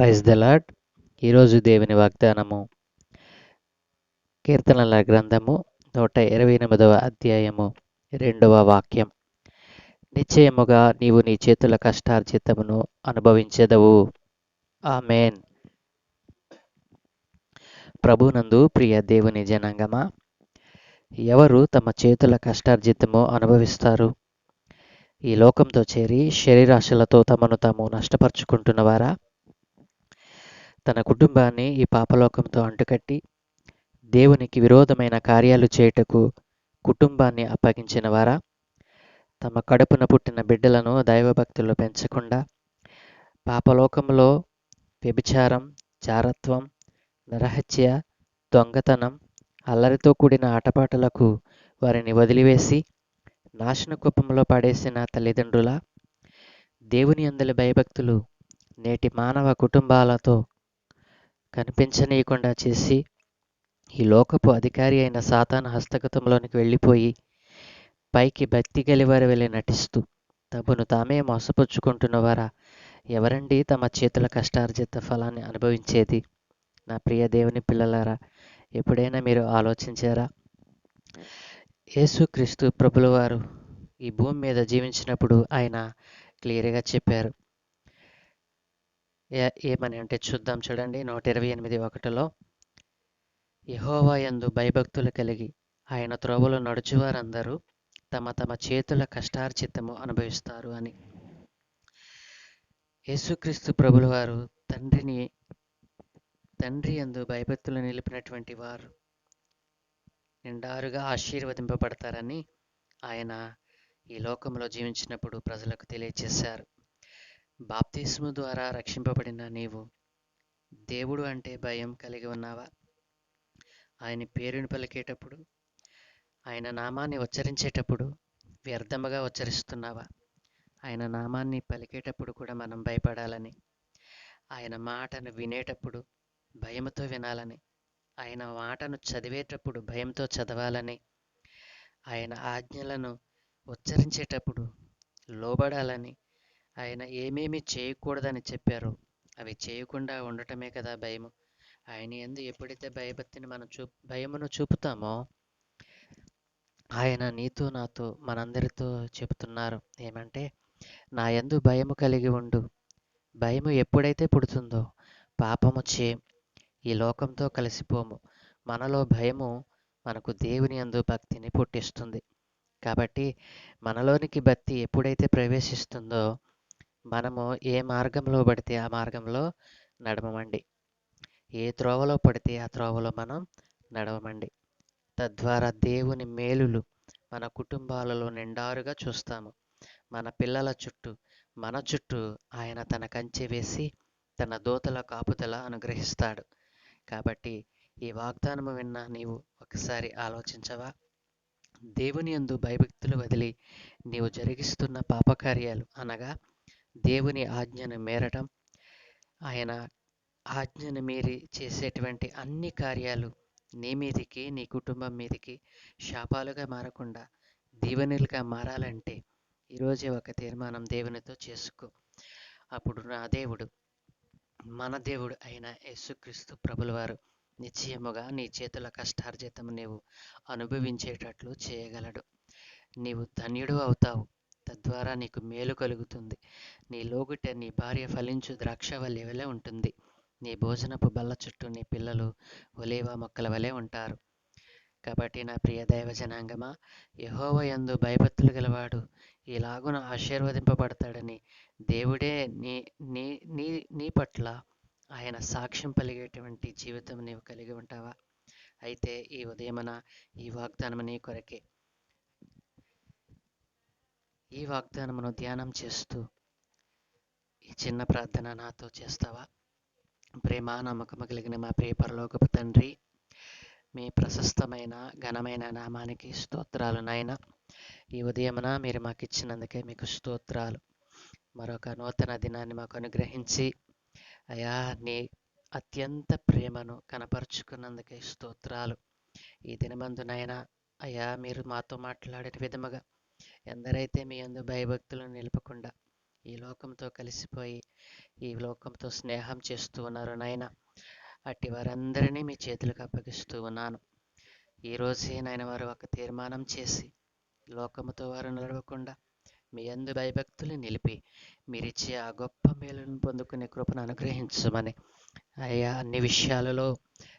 Praise the lord ఈరోజు దేవుని వాగ్దానము కీర్తనల గ్రంథము నూట ఇరవై ఎనిమిదవ అధ్యాయము రెండవ వాక్యం. నిశ్చయముగా నీవు నీ చేతుల కష్టార్జితమును అనుభవించెదవు. ఆమెన్. ప్రభునందు ప్రియ దేవుని జనాంగమా ఎవరు తమ చేతుల కష్టార్జితము అనుభవిస్తారు? ఈ లోకంతో చేరి శరీరాశలతో తమను తాము నష్టపరుచుకుంటున్నవారా? తన కుటుంబాన్ని ఈ పాపలోకంతో అంటుకట్టి దేవునికి విరోధమైన కార్యాలు చేయుటకు కుటుంబాన్ని అప్పగించిన వారా? తమ కడుపున పుట్టిన బిడ్డలను దైవభక్తుల్లో పెంచకుండా పాపలోకంలో వ్యభిచారం చారత్వం నరహత్య దొంగతనం అల్లరితో కూడిన ఆటపాటలకు వారిని వదిలివేసి నాశన కుప్పంలో పడేసిన తల్లిదండ్రుల? దేవుని అందలి భయభక్తులు నేటి మానవ కుటుంబాలతో కనిపించనీయకుండా చేసి ఈ లోకపు అధికారి అయిన సాతాన హస్తగతంలోనికి వెళ్ళిపోయి పైకి భక్తి గలివారి వెళ్ళి నటిస్తూ తమను తామే మోసపుచ్చుకుంటున్నవారా ఎవరండి తమ చేతుల కష్టార్జిత ఫలాన్ని అనుభవించేది? నా ప్రియ దేవుని పిల్లలారా ఎప్పుడైనా మీరు ఆలోచించారా? యేసుక్రీస్తు ప్రభులవారు ఈ భూమి మీద జీవించినప్పుడు ఆయన క్లియర్గా చెప్పారు. ఏమని అంటే చూద్దాం చూడండి. నూట ఇరవై ఎనిమిది ఒకటిలో యహోవా యందు భయభక్తులు కలిగి ఆయన త్రోవలో నడుచువారందరూ తమ తమ చేతుల కష్టార్చితము అనుభవిస్తారు అని. యేసుక్రీస్తు ప్రభుల వారు తండ్రిని తండ్రి యందు భయభక్తులు నిలిపినటువంటి వారు నిండారుగా ఆశీర్వదింపబడతారని ఆయన ఈ లోకంలో జీవించినప్పుడు ప్రజలకు తెలియజేశారు. బాప్తిస్ము ద్వారా రక్షింపబడిన నీవు. దేవుడు అంటే భయం కలిగి ఉన్నావా? ఆయన పేరుని పలికేటప్పుడు ఆయన నామాన్ని ఉచ్చరించేటప్పుడు వ్యర్థముగా ఉచ్చరిస్తున్నావా? ఆయన నామాన్ని పలికేటప్పుడు కూడా మనం భయపడాలని. ఆయన మాటను వినేటప్పుడు భయముతో వినాలని. ఆయన మాటను చదివేటప్పుడు భయంతో చదవాలని. ఆయన ఆజ్ఞలను ఉచ్చరించేటప్పుడు లోబడాలని. ఆయన ఏమేమి చేయకూడదని చెప్పారో అవి చేయకుండా ఉండటమే కదా భయము. ఆయన ఎందు ఎప్పుడైతే భయభక్తిని మనం చూ భయమును చూపుతామో ఆయన నీతో నాతో మనందరితో చెబుతున్నారు. ఏమంటే నా ఎందు భయము కలిగి ఉండు. భయము ఎప్పుడైతే పుడుతుందో పాపము చే ఈ లోకంతో కలిసిపోము. మనలో భయము మనకు దేవుని యందు భక్తిని పుట్టిస్తుంది. కాబట్టి మనలోనికి భక్తి ఎప్పుడైతే ప్రవేశిస్తుందో మనము ఏ మార్గంలో పడితే ఆ మార్గంలో నడవమండి. ఏ త్రోవలో పడితే ఆ త్రోవలో మనం నడవమండి. తద్వారా దేవుని మేలులు మన కుటుంబాలలో నిండారుగా చూస్తాము. మన పిల్లల చుట్టూ మన చుట్టూ ఆయన తన కంచె వేసి తన దోతల కాపుదల అనుగ్రహిస్తాడు. కాబట్టి ఈ వాగ్దానము విన్న నీవు ఒకసారి ఆలోచించవా? దేవుని యందు భయభక్తులు వదిలి నీవు జరిగిస్తున్న పాపకార్యాలు అనగా దేవుని ఆజ్ఞను మేరటం ఆయన ఆజ్ఞను మీరి చేసేటువంటి అన్ని కార్యాలు నీ మీదికి నీ కుటుంబం మీదికి శాపాలుగా మారకుండా దీవెనలుగా మారాలంటే ఈరోజే ఒక తీర్మానం దేవునితో చేసుకో. అప్పుడు నా దేవుడు మన దేవుడు అయిన యేసుక్రీస్తు ప్రభుల వారు నిశ్చయముగా నీ చేతుల కష్టార్జితం నీవు అనుభవించేటట్లు చేయగలడు. నీవు ధన్యుడు అవుతావు. తద్వారా నీకు మేలు కలుగుతుంది. నీ లోగుట నీ భార్య ఫలించు ద్రాక్షవల్లి వలె ఉంటుంది. నీ భోజనపు బల్ల చుట్టూ నీ పిల్లలు ఒలేవా మొక్కల వలె ఉంటారు. కాబట్టి నా ప్రియ దైవ జనాంగమా యహోవ యందు భయభక్తులు గలవాడు ఇలాగున ఆశీర్వదింపబడతాడని దేవుడే నీ నీ నీ నీ పట్ల ఆయన సాక్ష్యం పలిగేటువంటి జీవితం నీవు కలిగి ఉంటావా? అయితే ఈ ఉదయమన ఈ వాగ్దానం నీ కొరకే. ఈ వాగ్దానమును ధ్యానం చేస్తూ ఈ చిన్న ప్రార్థన నాతో చేస్తావా? ప్రేమ నమ్మకము కలిగిన మా ప్రియ పరలోకపు తండ్రి మీ ప్రశస్తమైన ఘనమైన నామానికి స్తోత్రాలు నాయన. ఈ ఉదయమున మీరు మాకు ఇచ్చినందుకే మీకు స్తోత్రాలు. మరొక నూతన దినాన్ని మాకు అనుగ్రహించి అయా నీ అత్యంత ప్రేమను కనపరుచుకున్నందుకే స్తోత్రాలు. ఈ దినమందునైనా అయా మీరు మాతో మాట్లాడిన విధముగా ఎందరైతే మీ అందు భయభక్తులను నిలపకుండా ఈ లోకంతో కలిసిపోయి ఈ లోకంతో స్నేహం చేస్తూ ఉన్నారు నాయన. అట్టి వారందరినీ మీ చేతులకు అప్పగిస్తూ ఉన్నాను. ఈ రోజే నాయన వారు ఒక తీర్మానం చేసి లోకముతో వారు నడవకుండా మీ అందు భయభక్తులు నిలిపి మీరిచ్చే ఆ గొప్ప మేలును పొందుకునే కృపను అనుగ్రహించమని. అయా అన్ని విషయాలలో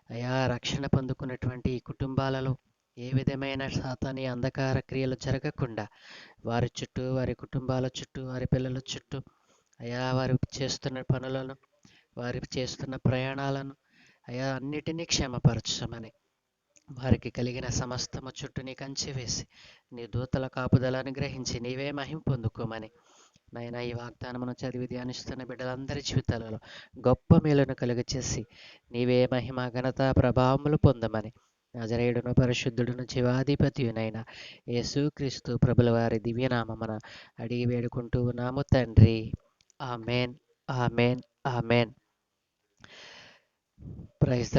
అయా రక్షణ పొందుకున్నటువంటి ఈ కుటుంబాలలో ఏ విధమైన సాతాని అంధకార క్రియలు జరగకుండా వారి చుట్టూ వారి కుటుంబాల చుట్టూ వారి పిల్లల చుట్టూ అయా వారు చేస్తున్న పనులను వారి చేస్తున్న ప్రయాణాలను అయా అన్నిటినీ క్షేమపరచమని వారికి కలిగిన సమస్తము చుట్టూ నీ వేసి నీ దూతల కాపుదల అనుగ్రహించి నీవే మహిం పొందుకోమని నాయన ఈ వాగ్దానమును చదివి ధ్యానిస్తున్న బిడ్డలందరి జీవితాలలో గొప్ప మేలును కలుగచేసి నీవే మహిమ ఘనత ప్రభావములు పొందమని నజరేయుడును పరిశుద్ధుడును జీవాధిపతియునైన యేసుక్రీస్తు ప్రభుల వారి దివ్యనామమున అడిగి వేడుకుంటూ ఉన్నాము తండ్రి. Amen amen amen. ప్రైజ్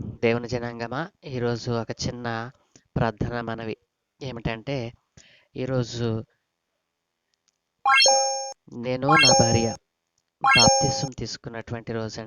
దేవుని జనాంగమా ఈరోజు ఒక చిన్న ప్రార్థన మనవి. ఏమిటంటే ఈరోజు నేను నా భార్య బాప్తిసం తీసుకున్నటువంటి రోజు